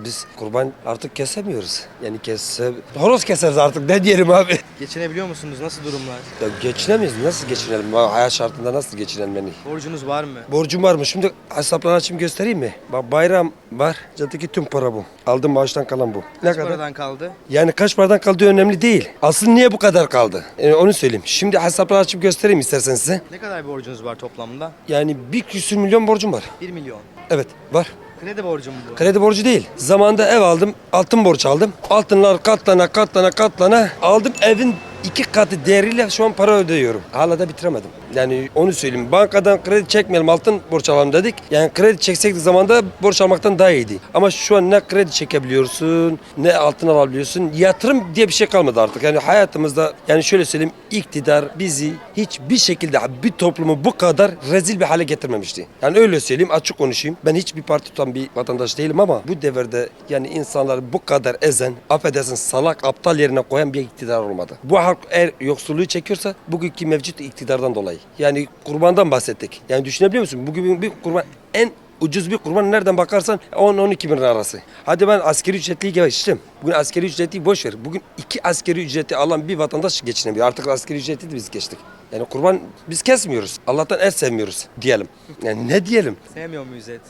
Biz kurban artık kesemiyoruz. Yani kesse... Horoz keseriz artık ne diyelim abi. Geçinebiliyor musunuz? Nasıl durumlar? Ya geçinemeyiz. Nasıl geçinelim? Ha, Hayat şartında nasıl geçinelim beni? Borcunuz var mı? Borcum var mı? Şimdi hesapları açayım göstereyim mi? Bak bayram var. Caddeki tüm para bu. Aldığım maaştan kalan bu. Ne Kaç kadar? paradan kaldı? Yani kaç paradan kaldığı önemli değil. Aslında niye bu kadar kaldı? Yani onu söyleyeyim. Şimdi hesapları açıp göstereyim istersen size. Ne kadar borcunuz var toplamda? Yani bir küsür milyon borcum var. 1 milyon. Evet var. Kredi borcu mu bu? Kredi borcu değil. Zamanında ev aldım, altın borç aldım. Altınlar katlana katlana katlana aldım evin iki katı değeriyle şu an para ödüyorum. Hala da bitiremedim. Yani onu söyleyeyim. Bankadan kredi çekmeyelim altın borç alalım dedik. Yani kredi çeksek zamanda borç almaktan daha iyiydi. Ama şu an ne kredi çekebiliyorsun ne altın alabiliyorsun. Yatırım diye bir şey kalmadı artık. Yani hayatımızda yani şöyle söyleyeyim iktidar bizi hiçbir şekilde bir toplumu bu kadar rezil bir hale getirmemişti. Yani öyle söyleyeyim açık konuşayım. Ben hiçbir parti tutan bir vatandaş değilim ama bu devirde yani insanları bu kadar ezen, affedersin salak aptal yerine koyan bir iktidar olmadı. Bu halk eğer yoksulluğu çekiyorsa bugünkü mevcut iktidardan dolayı. Yani kurbandan bahsettik. Yani düşünebiliyor musun? Bugün bir kurban en ucuz bir kurban nereden bakarsan 10-12 bin lira arası. Hadi ben askeri ücretliyi geçtim. Bugün askeri ücreti boş ver. Bugün iki askeri ücreti alan bir vatandaş geçinemiyor. Artık askeri ücreti de biz geçtik. Yani kurban biz kesmiyoruz. Allah'tan et sevmiyoruz diyelim. Yani ne diyelim? Sevmiyor muyuz et?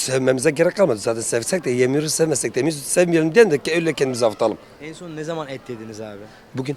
Sevmemize gerek kalmadı. Zaten sevsek de yemiyoruz, sevmesek de yemiyoruz. Sevmeyelim diyen de öyle kendimizi avutalım. En son ne zaman et yediniz abi? Bugün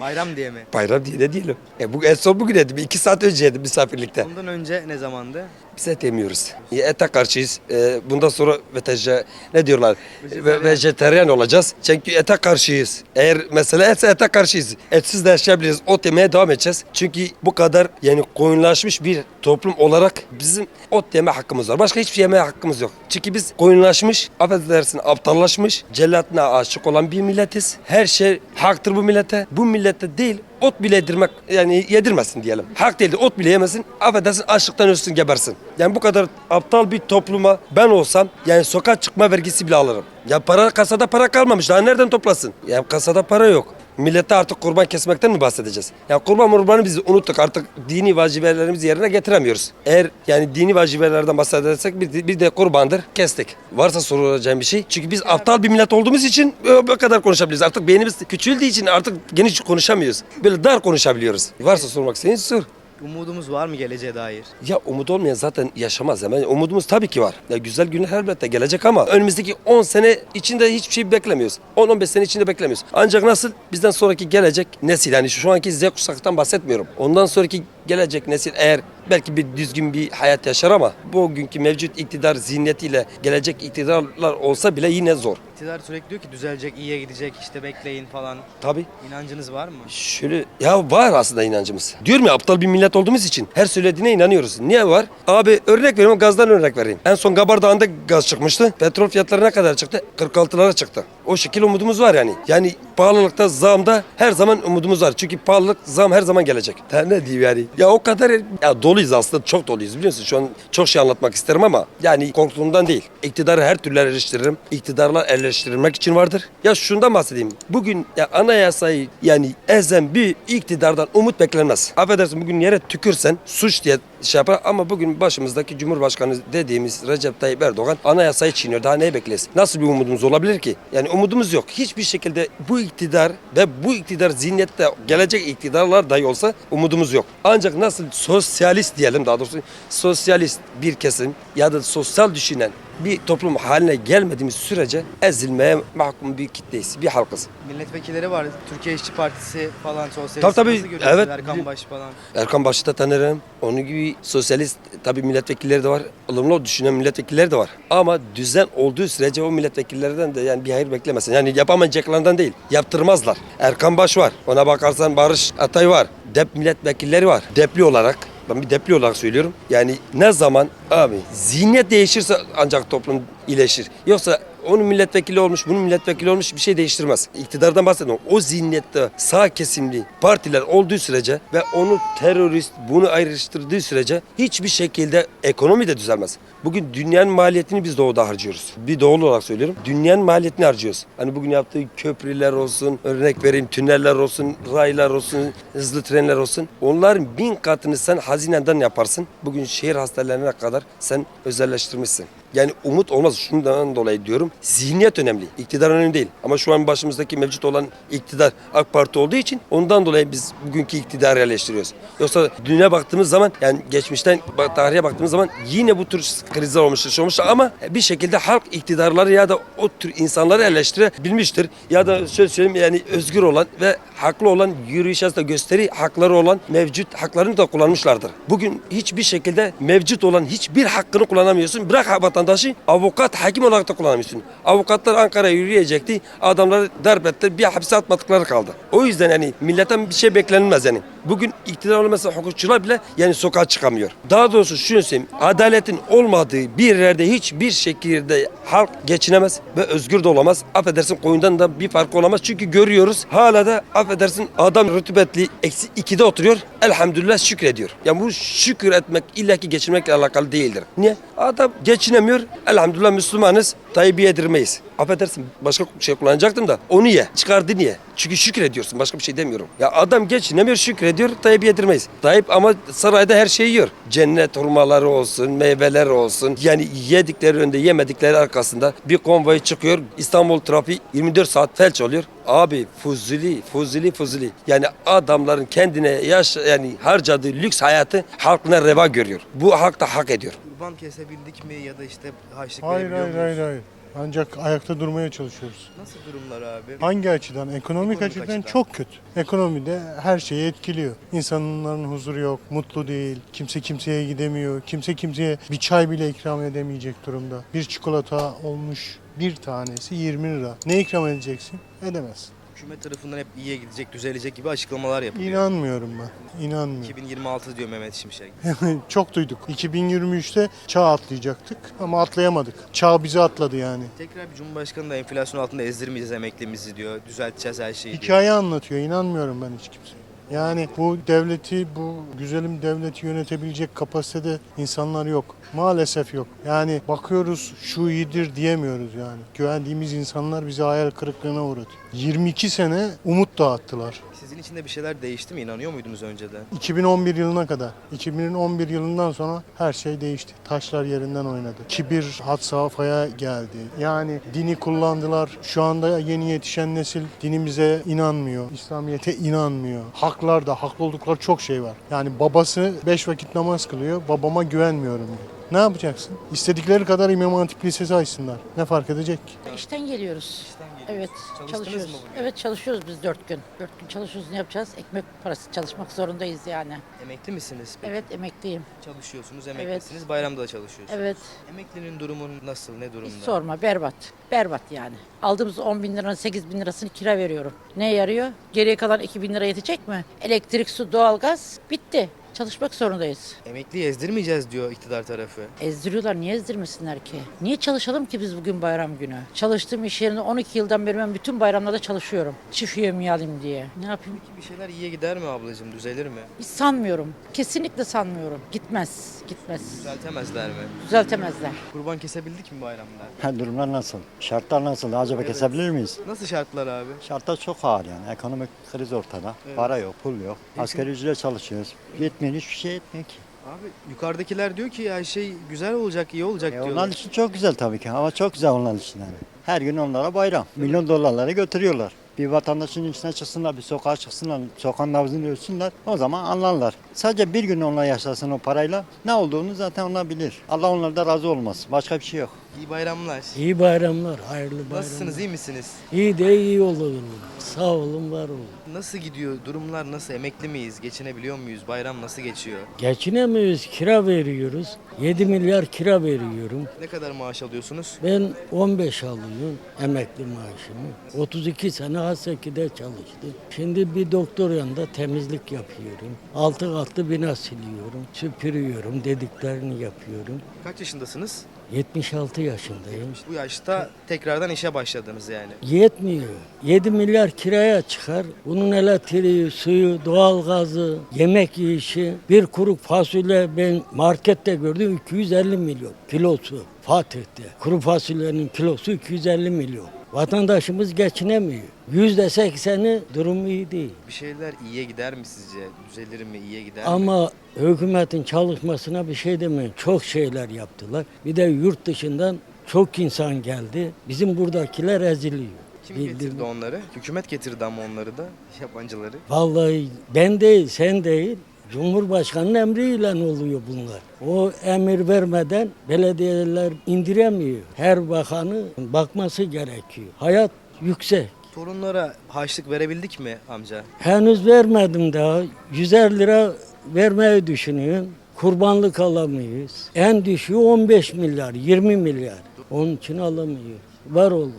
Bayram diye mi? bayram diye de diyelim. E bu en son bugün yedim. İki saat önce yedim misafirlikte. Ondan önce ne zamandı? Biz et yemiyoruz. E, ete karşıyız. E, bundan sonra veteje, ne diyorlar? Ve, vejeteryan olacağız. Çünkü ete karşıyız. Eğer mesela etse ete karşıyız. Etsiz de yaşayabiliriz. Ot yemeye devam edeceğiz. Çünkü bu kadar yani koyunlaşmış bir toplum olarak bizim ot yeme hakkımız var. Başka hiçbir şey yemeye hakkımız yok. Çünkü biz koyunlaşmış, affedersin aptallaşmış, cellatına aşık olan bir milletiz. Her şey haktır bu millete. Bu millete değil ot bile yedirmek yani yedirmesin diyelim. Hak değildir. Ot bile yemesin. Affedersin açlıktan ölsün gebersin. Yani bu kadar aptal bir topluma ben olsam yani sokağa çıkma vergisi bile alırım. Ya para kasada para kalmamış. Daha nereden toplasın? Ya kasada para yok. Millete artık kurban kesmekten mi bahsedeceğiz? Ya kurban kurbanı biz unuttuk artık dini vacibelerimizi yerine getiremiyoruz. Eğer yani dini vacibelerden bahsedersek bir, bir de kurbandır kestik. Varsa sorulacağım bir şey. Çünkü biz aptal bir millet olduğumuz için bu kadar konuşabiliriz. Artık beynimiz küçüldüğü için artık geniş konuşamıyoruz. Böyle dar konuşabiliyoruz. Varsa sormak istediğin sor. Umudumuz var mı geleceğe dair? Ya umut olmayan zaten yaşamaz. Yani umudumuz tabii ki var. Ya güzel günler elbette gelecek ama önümüzdeki 10 sene içinde hiçbir şey beklemiyoruz. 10-15 sene içinde beklemiyoruz. Ancak nasıl bizden sonraki gelecek nesil yani şu anki Z kuşaktan bahsetmiyorum. Ondan sonraki gelecek nesil eğer belki bir düzgün bir hayat yaşar ama bugünkü mevcut iktidar zihniyetiyle gelecek iktidarlar olsa bile yine zor. İktidar sürekli diyor ki düzelecek, iyiye gidecek, işte bekleyin falan. Tabii. İnancınız var mı? Şöyle ya var aslında inancımız. Diyorum ya aptal bir millet olduğumuz için her söylediğine inanıyoruz. Niye var? Abi örnek veriyorum gazdan örnek vereyim. En son Gabar Dağı'nda gaz çıkmıştı. Petrol fiyatları ne kadar çıktı? 46'lara çıktı. O şekil umudumuz var yani. Yani pahalılıkta, zamda her zaman umudumuz var. Çünkü pahalılık, zam her zaman gelecek. Ne diyeyim yani? Ya o kadar ya doluyuz aslında çok doluyuz biliyorsun. Şu an çok şey anlatmak isterim ama yani korktuğumdan değil. İktidarı her türlü eleştiririm. İktidarlar eleştirilmek için vardır. Ya şundan bahsedeyim. Bugün ya anayasayı yani ezen bir iktidardan umut beklenmez. Affedersin bugün yere tükürsen suç diye şey yapar ama bugün başımızdaki Cumhurbaşkanı dediğimiz Recep Tayyip Erdoğan anayasayı çiğniyor. Daha neyi beklesin? Nasıl bir umudumuz olabilir ki? Yani umudumuz yok. Hiçbir şekilde bu iktidar ve bu iktidar zihniyette gelecek iktidarlar dahi olsa umudumuz yok. Ancak nasıl sosyalist diyelim daha doğrusu sosyalist bir kesim ya da sosyal düşünen bir toplum haline gelmediğimiz sürece ezilmeye mahkum bir kitleyiz, bir halkız. Milletvekilleri var. Türkiye İşçi Partisi falan sosyalist. Tabii, tabii. Nasıl? Evet. Erkan Baş falan. Erkan Baş'ı da tanırım. Onun gibi sosyalist tabii milletvekilleri de var. Olumlu düşünen milletvekilleri de var. Ama düzen olduğu sürece o milletvekillerinden de yani bir hayır beklemesin. Yani yapamayacaklarından değil. Yaptırmazlar. Erkan Baş var. Ona bakarsan Barış Atay var. Dep milletvekilleri var. Depli olarak ben bir depli olarak söylüyorum. Yani ne zaman abi zihniyet değişirse ancak toplum iyileşir. Yoksa onun milletvekili olmuş, bunun milletvekili olmuş bir şey değiştirmez. İktidardan bahsediyorum. O zihniyette sağ kesimli partiler olduğu sürece ve onu terörist, bunu ayrıştırdığı sürece hiçbir şekilde ekonomi de düzelmez. Bugün dünyanın maliyetini biz doğuda harcıyoruz. Bir doğulu olarak söylüyorum. Dünyanın maliyetini harcıyoruz. Hani bugün yaptığı köprüler olsun, örnek vereyim tüneller olsun, raylar olsun, hızlı trenler olsun. Onların bin katını sen hazineden yaparsın. Bugün şehir hastanelerine kadar sen özelleştirmişsin. Yani umut olmaz. Şundan dolayı diyorum. Zihniyet önemli. İktidar önemli değil. Ama şu an başımızdaki mevcut olan iktidar AK Parti olduğu için ondan dolayı biz bugünkü iktidarı eleştiriyoruz. Yoksa dünya baktığımız zaman yani geçmişten tarihe baktığımız zaman yine bu tür krizler olmuştur, şey olmuştur ama bir şekilde halk iktidarları ya da o tür insanları eleştirebilmiştir. Ya da şöyle söyleyeyim yani özgür olan ve haklı olan yürüyüş da gösteri hakları olan mevcut haklarını da kullanmışlardır. Bugün hiçbir şekilde mevcut olan hiçbir hakkını kullanamıyorsun. Bırak vatandaşı avukat, hakim olarak da kullanamıyorsun. Avukatlar Ankara'ya yürüyecekti. Adamları darp etti. Bir hapse atmadıkları kaldı. O yüzden yani milletten bir şey beklenilmez yani. Bugün iktidar olmasa hukukçular bile yani sokağa çıkamıyor. Daha doğrusu şunu söyleyeyim. Adaletin olmadığı bir yerde hiçbir şekilde halk geçinemez ve özgür de olamaz. Affedersin koyundan da bir fark olamaz. Çünkü görüyoruz hala da affedersin adam rütubetli eksi ikide oturuyor. Elhamdülillah şükrediyor. Yani bu şükür etmek illaki geçinmekle alakalı değildir. Niye? Adam geçinemiyor. Elhamdülillah Müslümanız. Tayyip'i yedirmeyiz. Affedersin başka şey kullanacaktım da onu ye. Çıkardı niye? Çünkü şükrediyorsun. Başka bir şey demiyorum. Ya adam geçinemiyor şükrediyor. Tayyip'i yedirmeyiz. Tayyip ama sarayda her şeyi yiyor. Cennet hurmaları olsun, meyveler olsun. Yani yedikleri önünde yemedikleri arkasında bir konvoy çıkıyor. İstanbul trafiği 24 saat felç oluyor. Abi fuzuli, fuzuli, fuzuli. Yani adamların kendine yaş yani harcadığı lüks hayatı halkına reva görüyor. Bu halk da hak ediyor. Kurban kesebildik mi ya da işte harçlık Hayır verebiliyor hayır hayır hayır. Ancak ayakta durmaya çalışıyoruz. Nasıl durumlar abi? Hangi açıdan? Ekonomik, Ekonomik açıdan, açıdan. çok kötü. Ekonomide her şeyi etkiliyor. İnsanların huzuru yok, mutlu değil. Kimse kimseye gidemiyor. Kimse kimseye bir çay bile ikram edemeyecek durumda. Bir çikolata olmuş bir tanesi 20 lira. Ne ikram edeceksin? Edemezsin. Hükümet tarafından hep iyiye gidecek, düzelecek gibi açıklamalar yapılıyor. İnanmıyorum ben. İnanmıyorum. 2026 diyor Mehmet Şimşek. çok duyduk. 2023'te çağ atlayacaktık ama atlayamadık. Çağ bizi atladı yani. Tekrar bir Cumhurbaşkanı da enflasyon altında ezdirmeyeceğiz emeklimizi diyor. Düzelteceğiz her şeyi diyor. Hikaye anlatıyor. İnanmıyorum ben hiç kimseye. Yani bu devleti, bu güzelim devleti yönetebilecek kapasitede insanlar yok. Maalesef yok. Yani bakıyoruz şu iyidir diyemiyoruz yani. Güvendiğimiz insanlar bizi hayal kırıklığına uğratıyor. 22 sene umut dağıttılar. Sizin için de bir şeyler değişti mi? İnanıyor muydunuz önceden? 2011 yılına kadar. 2011 yılından sonra her şey değişti. Taşlar yerinden oynadı. Kibir had safhaya geldi. Yani dini kullandılar. Şu anda yeni yetişen nesil dinimize inanmıyor. İslamiyete inanmıyor. Haklar da haklı oldukları çok şey var. Yani babası 5 vakit namaz kılıyor. Babama güvenmiyorum diyor. Ne yapacaksın? İstedikleri kadar İmam Hatip Lisesi açsınlar. Ne fark edecek ki? İşten geliyoruz. Evet, Çalıştınız çalışıyoruz. mı bugün? Evet, çalışıyoruz biz dört gün. Dört gün çalışıyoruz. Ne yapacağız? Ekmek parası çalışmak zorundayız yani. Emekli misiniz? peki? Evet, emekliyim. Çalışıyorsunuz, emeklisiniz. Bayramda da çalışıyorsunuz. Evet, Emeklinin durumu nasıl, ne durumda? hiç sorma. Berbat. Berbat yani. Aldığımız 10 bin liranın 8 bin lirasını kira veriyorum. Ne yarıyor? Geriye kalan 2 bin lira yetecek mi? Elektrik, su, doğalgaz bitti. Çalışmak zorundayız. Emekliyi ezdirmeyeceğiz diyor iktidar tarafı. Ezdiriyorlar. Niye ezdirmesinler ki? Niye çalışalım ki biz bugün bayram günü? Çalıştığım iş yerinde 12 yıldan beri ben bütün bayramlarda çalışıyorum. Çift üyemi alayım diye. Ne yapayım? Peki bir şeyler iyiye gider mi ablacığım, düzelir mi? Hiç sanmıyorum. Kesinlikle sanmıyorum. Gitmez. Gitmez. Düzeltemezler mi? Düzeltemezler. Kurban kesebildik mi bayramda? Ha, Durumlar nasıl? Şartlar nasıl? Acaba Evet. kesebilir miyiz? Nasıl şartlar abi? Şartlar çok ağır yani. Ekonomik kriz ortada. Evet. Para yok, pul yok. Asgari ücretle çalışıyoruz. Yetmiyor, hiçbir şey yetmiyor ki. Abi yukarıdakiler diyor ki her şey güzel olacak, iyi olacak E, diyorlar. onlar için çok güzel tabii ki. Ama çok güzel onlar için yani. Her gün onlara bayram. Milyon dolarları götürüyorlar. Bir vatandaşın içine çıksınlar, bir sokağa çıksınlar, sokağın nabzını ölsünler. O zaman anlarlar. Sadece bir gün onlar yaşasın o parayla. Ne olduğunu zaten onlar bilir. Allah onlardan razı olmaz. Başka bir şey yok. İyi bayramlar. İyi bayramlar, hayırlı bayramlar. Nasılsınız, iyi misiniz? İyi de iyi olun. Sağ olun, var olun. Nasıl gidiyor? Durumlar nasıl? Emekli miyiz? Geçinebiliyor muyuz? Bayram nasıl geçiyor? Geçinemiyoruz, kira veriyoruz. 7 milyar kira veriyorum. Ne kadar maaş alıyorsunuz? Ben 15 alıyorum emekli maaşımı. 32 sene Haseki'de çalıştım. Şimdi bir doktor yanında temizlik yapıyorum. Altı katlı bina siliyorum, süpürüyorum, dediklerini yapıyorum. Kaç yaşındasınız? 76 yaşındayım. Bu yaşta tekrardan işe başladınız yani. Yetmiyor. 7 milyar kiraya çıkar. Bunun elektriği, suyu, doğalgazı, yemek yiyişi. Bir kuru fasulye ben markette gördüm 250 milyon kilosu. Fatih'te. Kuru fasulyenin kilosu 250 milyon. Vatandaşımız geçinemiyor. Yüzde sekseni durumu iyi değil. Bir şeyler iyiye gider mi sizce? Düzelir mi? iyiye gider mi? Ama hükümetin çalışmasına bir şey demeyin. Çok şeyler yaptılar. Bir de yurt dışından çok insan geldi. Bizim buradakiler eziliyor. Kim Bildiğin- getirdi onları? Hükümet getirdi ama onları da yabancıları. Vallahi ben değil, sen değil. Cumhurbaşkanının emriyle oluyor bunlar. O emir vermeden belediyeler indiremiyor. Her bakanı bakması gerekiyor. Hayat yüksek. Torunlara harçlık verebildik mi amca? Henüz vermedim daha. 150 lira vermeyi düşünüyorum. Kurbanlık alamıyoruz. En düşüğü 15 milyar, 20 milyar. Onun için alamıyor. Var olun.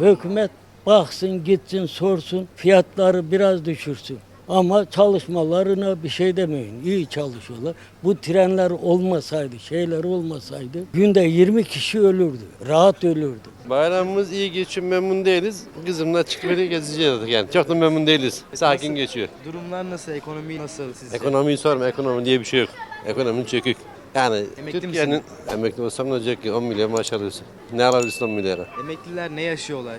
Hükümet baksın, gitsin, sorsun, fiyatları biraz düşürsün. Ama çalışmalarına bir şey demeyin. İyi çalışıyorlar. Bu trenler olmasaydı, şeyler olmasaydı günde 20 kişi ölürdü. Rahat ölürdü. Bayramımız iyi geçiyor, memnun değiliz. Kızımla çıkıp böyle gezeceğiz yani. Çok da memnun değiliz. Sakin Nasıl? geçiyor. Durumlar nasıl? Ekonomi nasıl sizce? Ekonomiyi sorma, ekonomi diye bir şey yok. Ekonomi çökük. Yani Emekli Türkiye'nin emekli olsam ne olacak ki 10 milyon maaş alıyorsun. Ne alabilirsin 10 milyara? Emekliler ne yaşıyorlar?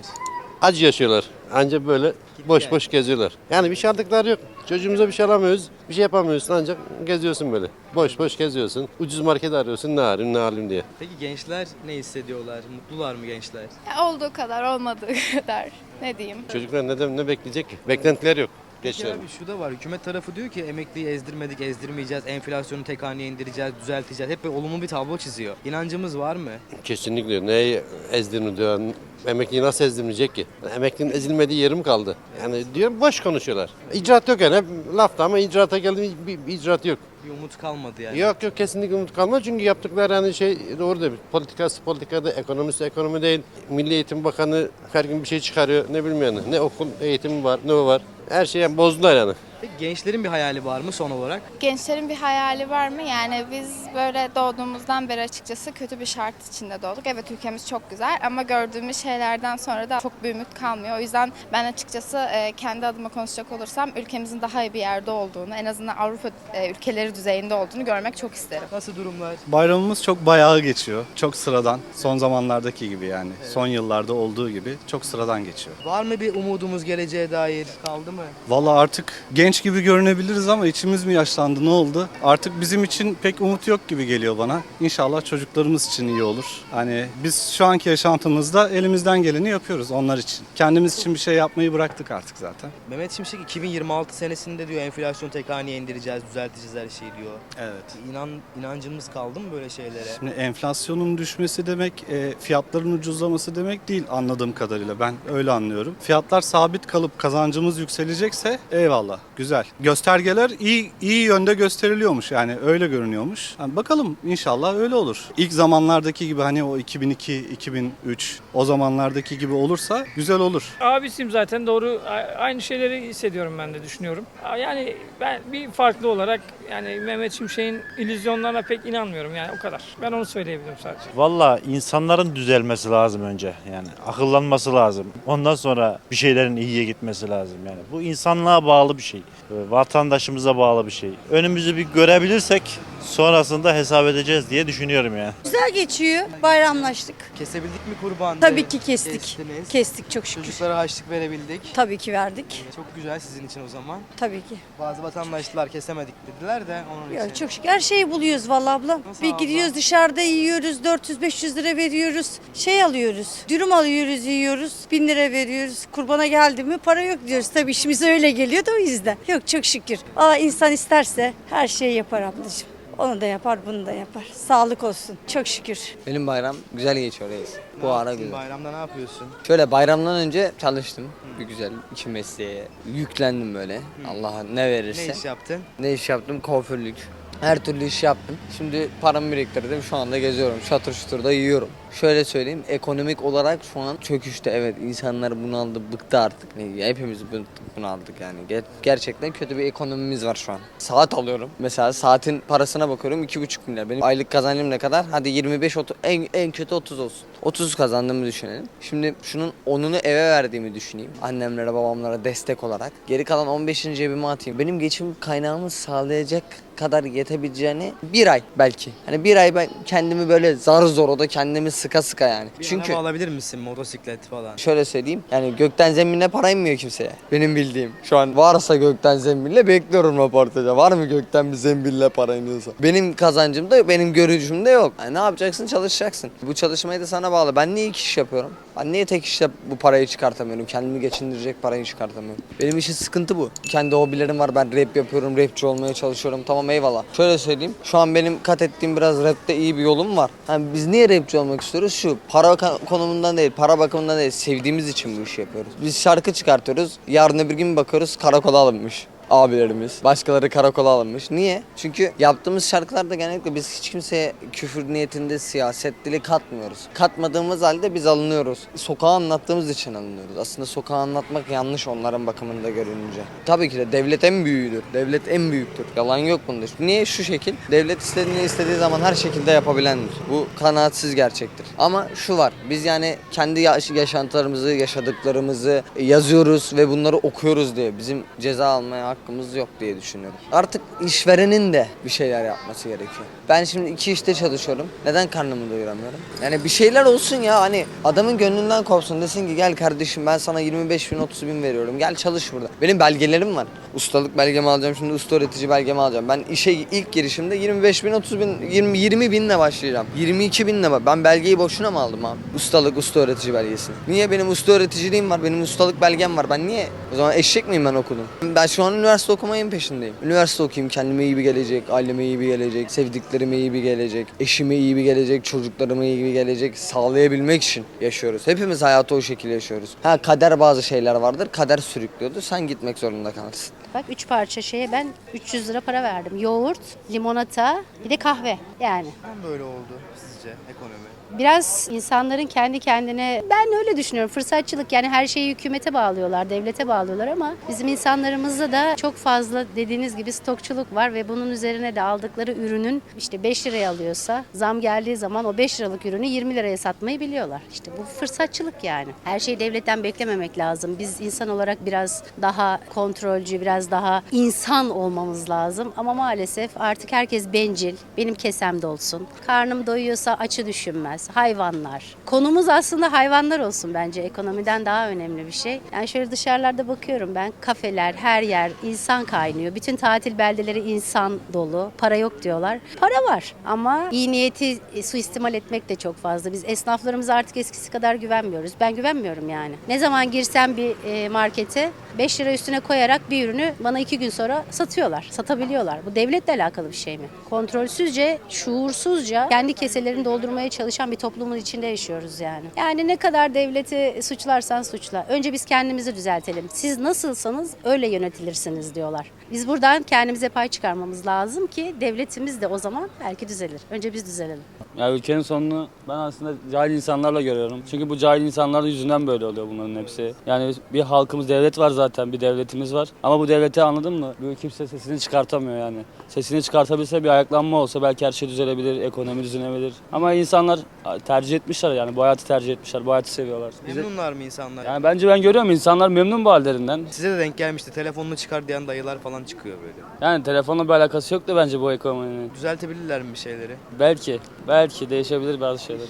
Acı yaşıyorlar. Anca böyle boş boş geziyorlar. Yani bir şey aldıkları yok. Çocuğumuza bir şey alamıyoruz. Bir şey yapamıyorsun ancak geziyorsun böyle. Boş boş geziyorsun. Ucuz market arıyorsun ne arayayım ne alayım diye. Peki gençler ne hissediyorlar? Mutlular mı gençler? Ya Olduğu kadar olmadığı kadar ne diyeyim. Çocuklar ne, ne bekleyecek ki? Beklentiler yok. Peki Gençlerin. abi şu da var. Hükümet tarafı diyor ki emekliyi ezdirmedik, ezdirmeyeceğiz. Enflasyonu tek haneye indireceğiz, düzelteceğiz. Hep böyle olumlu bir tablo çiziyor. İnancımız var mı? Kesinlikle. Neyi ezdirme diyor. Emekliyi nasıl ezdirmeyecek ki? Emeklinin ezilmediği yerim kaldı. Yani diyor boş konuşuyorlar. İcraat yok yani. Hep lafta ama icraata geldi bir icraat yok. Bir umut kalmadı yani. Yok yok kesinlikle umut kalmaz çünkü yaptıkları yani şey doğru değil. Politikası politikada, ekonomisi ekonomi değil. Milli Eğitim Bakanı her gün bir şey çıkarıyor. Ne yani. Ne okul eğitimi var, ne var. Her şey yani bozdular yani. Peki gençlerin bir hayali var mı son olarak? Gençlerin bir hayali var mı? Yani biz böyle doğduğumuzdan beri açıkçası kötü bir şart içinde doğduk. Evet ülkemiz çok güzel ama gördüğümüz şeylerden sonra da çok bir ümit kalmıyor. O yüzden ben açıkçası e, kendi adıma konuşacak olursam ülkemizin daha iyi bir yerde olduğunu, en azından Avrupa e, ülkeleri düzeyinde olduğunu görmek çok isterim. Nasıl durumlar? Bayramımız çok bayağı geçiyor. Çok sıradan. Son zamanlardaki gibi yani. Son yıllarda olduğu gibi çok sıradan geçiyor. Var mı bir umudumuz geleceğe dair? Kaldı mı? Valla artık genç gibi görünebiliriz ama içimiz mi yaşlandı ne oldu? Artık bizim için pek umut yok gibi geliyor bana. İnşallah çocuklarımız için iyi olur. Hani biz şu anki yaşantımızda elimizden geleni yapıyoruz onlar için. Kendimiz için bir şey yapmayı bıraktık artık zaten. Mehmet Şimşek 2026 senesinde diyor enflasyon tek haneye indireceğiz, düzelteceğiz her şeyi diyor. Evet. İnan, inancımız kaldı mı böyle şeylere? Şimdi enflasyonun düşmesi demek e, fiyatların ucuzlaması demek değil anladığım kadarıyla. Ben öyle anlıyorum. Fiyatlar sabit kalıp kazancımız yükselecekse eyvallah güzel. Göstergeler iyi iyi yönde gösteriliyormuş yani öyle görünüyormuş. Yani bakalım inşallah öyle olur. İlk zamanlardaki gibi hani o 2002 2003 o zamanlardaki gibi olursa güzel olur. Abisiyim zaten doğru aynı şeyleri hissediyorum ben de düşünüyorum. Yani ben bir farklı olarak yani Mehmet Şimşek'in illüzyonlarına pek inanmıyorum yani o kadar. Ben onu söyleyebilirim sadece. Valla insanların düzelmesi lazım önce yani akıllanması lazım. Ondan sonra bir şeylerin iyiye gitmesi lazım yani. Bu insanlığa bağlı bir şey. E, Vatandaşımıza bağlı bir şey. Önümüzü bir görebilirsek sonrasında hesap edeceğiz diye düşünüyorum yani. Güzel geçiyor. Bayramlaştık. Kesebildik mi kurban? Tabii ki kestik. Kestiniz. Kestik çok şükür. Çocuklara harçlık verebildik. Tabii ki verdik. Çok güzel sizin için o zaman. Tabii ki. Bazı vatandaşlar kesemedik dediler de onun için. Ya çok şükür her şeyi buluyoruz vallahi abla. Nasıl Bir abla? gidiyoruz dışarıda yiyoruz 400-500 lira veriyoruz. Şey alıyoruz. Dürüm alıyoruz yiyoruz. 1000 lira veriyoruz. Kurbana geldi mi para yok diyoruz. Tabii işimiz öyle geliyor da o yüzden. Yok çok şükür. Valla insan isterse her şeyi yapar ablacığım. Onu da yapar, bunu da yapar. Sağlık olsun. Çok şükür. Benim bayram güzel geçiyor reis. Bu ara güzel. Bayramda ne yapıyorsun? Şöyle bayramdan önce çalıştım. Bir güzel iki mesleğe yüklendim böyle. Allah ne verirse. Ne iş yaptın? Ne iş yaptım? Kuaförlük. Her türlü iş yaptım. Şimdi paramı biriktirdim. Şu anda geziyorum. Çatır çutur da yiyorum. Şöyle söyleyeyim. Ekonomik olarak şu an çöküşte. Evet insanlar bunaldı. Bıktı artık. Ne, hepimiz bıktık bunaldık yani. Ger- gerçekten kötü bir ekonomimiz var şu an. Saat alıyorum. Mesela saatin parasına bakıyorum. 2,5 milyar. Benim aylık kazancım ne kadar? Hadi 25 30 en, en kötü 30 olsun. 30 kazandığımı düşünelim. Şimdi şunun 10'unu eve verdiğimi düşüneyim. Annemlere babamlara destek olarak. Geri kalan 15'ini cebime atayım. Benim geçim kaynağımı sağlayacak kadar yetebileceğini bir ay belki. Hani bir ay ben kendimi böyle zar zor o da kendimi sıka sıka yani. Bir Çünkü araba alabilir misin motosiklet falan? şöyle söyleyeyim yani gökten zemine para inmiyor kimseye. Benim bildiğim. Şu an varsa gökten zembille bekliyorum röportaja. Var mı gökten bir zembille para iniyorsa? Benim kazancım da benim görüşüm de yok. Yani ne yapacaksın çalışacaksın. Bu çalışmayı da sana bağlı. Ben niye iki iş yapıyorum? Niye tek işte bu parayı çıkartamıyorum? Kendimi geçindirecek parayı çıkartamıyorum. Benim için sıkıntı bu. Kendi hobilerim var. Ben rap yapıyorum. Rapçi olmaya çalışıyorum. Tamam eyvallah. Şöyle söyleyeyim. Şu an benim kat ettiğim biraz rapte iyi bir yolum var. Yani biz niye rapçi olmak istiyoruz? Şu para konumundan değil, para bakımından değil. Sevdiğimiz için bu işi yapıyoruz. Biz şarkı çıkartıyoruz. Yarın öbür gün bakıyoruz karakola alınmış abilerimiz. Başkaları karakola alınmış. Niye? Çünkü yaptığımız şarkılarda genellikle biz hiç kimseye küfür niyetinde siyaset dili katmıyoruz. Katmadığımız halde biz alınıyoruz. Sokağı anlattığımız için alınıyoruz. Aslında sokağı anlatmak yanlış onların bakımında görününce. Tabii ki de devlet en büyüğüdür. Devlet en büyüktür. Yalan yok bunda. Niye şu şekil? Devlet istediğini istediği zaman her şekilde yapabilendir. Bu kanaatsiz gerçektir. Ama şu var. Biz yani kendi yaş- yaşantılarımızı, yaşadıklarımızı yazıyoruz ve bunları okuyoruz diye bizim ceza almaya hakkımız yok diye düşünüyorum. Artık işverenin de bir şeyler yapması gerekiyor. Ben şimdi iki işte çalışıyorum. Neden karnımı doyuramıyorum? Yani bir şeyler olsun ya hani adamın gönlünden kopsun desin ki gel kardeşim ben sana 25 bin 30 bin veriyorum gel çalış burada. Benim belgelerim var. Ustalık belgemi alacağım şimdi usta öğretici belgemi alacağım. Ben işe ilk girişimde 25 bin 30 bin 20, 20 binle başlayacağım. 22 binle bak ben belgeyi boşuna mı aldım abi? Ustalık usta öğretici belgesini. Niye benim usta öğreticiliğim var benim ustalık belgem var ben niye? O zaman eşek miyim ben okudum? Ben şu an üniversite okumayın peşindeyim. Üniversite okuyayım kendime iyi bir gelecek, aileme iyi bir gelecek, sevdiklerime iyi bir gelecek, eşime iyi bir gelecek, çocuklarıma iyi bir gelecek sağlayabilmek için yaşıyoruz. Hepimiz hayatı o şekilde yaşıyoruz. Ha kader bazı şeyler vardır. Kader sürüklüyordur. Sen gitmek zorunda kalırsın. Bak 3 parça şeye ben 300 lira para verdim. Yoğurt, limonata, bir de kahve yani. Neden böyle oldu sizce ekonomi? Biraz insanların kendi kendine ben öyle düşünüyorum fırsatçılık yani her şeyi hükümete bağlıyorlar, devlete bağlıyorlar ama bizim insanlarımızda da çok fazla dediğiniz gibi stokçuluk var ve bunun üzerine de aldıkları ürünün işte 5 liraya alıyorsa zam geldiği zaman o 5 liralık ürünü 20 liraya satmayı biliyorlar. İşte bu fırsatçılık yani. Her şeyi devletten beklememek lazım. Biz insan olarak biraz daha kontrolcü, biraz daha insan olmamız lazım ama maalesef artık herkes bencil. Benim kesemde olsun. Karnım doyuyorsa açı düşünmez. Hayvanlar. Konumuz aslında hayvanlar olsun bence. Ekonomiden daha önemli bir şey. Yani şöyle dışarılarda bakıyorum ben. Kafeler, her yer insan kaynıyor. Bütün tatil beldeleri insan dolu. Para yok diyorlar. Para var ama iyi niyeti suistimal etmek de çok fazla. Biz esnaflarımıza artık eskisi kadar güvenmiyoruz. Ben güvenmiyorum yani. Ne zaman girsem bir e, markete 5 lira üstüne koyarak bir ürünü bana 2 gün sonra satıyorlar. Satabiliyorlar. Bu devletle alakalı bir şey mi? Kontrolsüzce, şuursuzca kendi keselerini doldurmaya çalışan bir toplumun içinde yaşıyoruz yani. Yani ne kadar devleti suçlarsan suçla. Önce biz kendimizi düzeltelim. Siz nasılsanız öyle yönetilirsiniz diyorlar. Biz buradan kendimize pay çıkarmamız lazım ki devletimiz de o zaman belki düzelir. Önce biz düzelelim. Ya ülkenin sonunu ben aslında cahil insanlarla görüyorum. Çünkü bu cahil insanlar yüzünden böyle oluyor bunların hepsi. Yani bir halkımız, devlet var zaten, bir devletimiz var. Ama bu devleti anladın mı? Bu kimse sesini çıkartamıyor yani. Sesini çıkartabilse bir ayaklanma olsa belki her şey düzelebilir, ekonomi düzelebilir. Ama insanlar tercih etmişler yani bu hayatı tercih etmişler, bu hayatı seviyorlar. Bize- Memnunlar mı insanlar? Yani bence ben görüyorum insanlar memnun bu hallerinden. Size de denk gelmişti. Telefonunu çıkar diyen dayılar falan çıkıyor böyle. Yani telefonla bir alakası yok da bence bu ekonominin. Düzeltebilirler mi bir şeyleri? Belki, belki değişebilir bazı şeyler.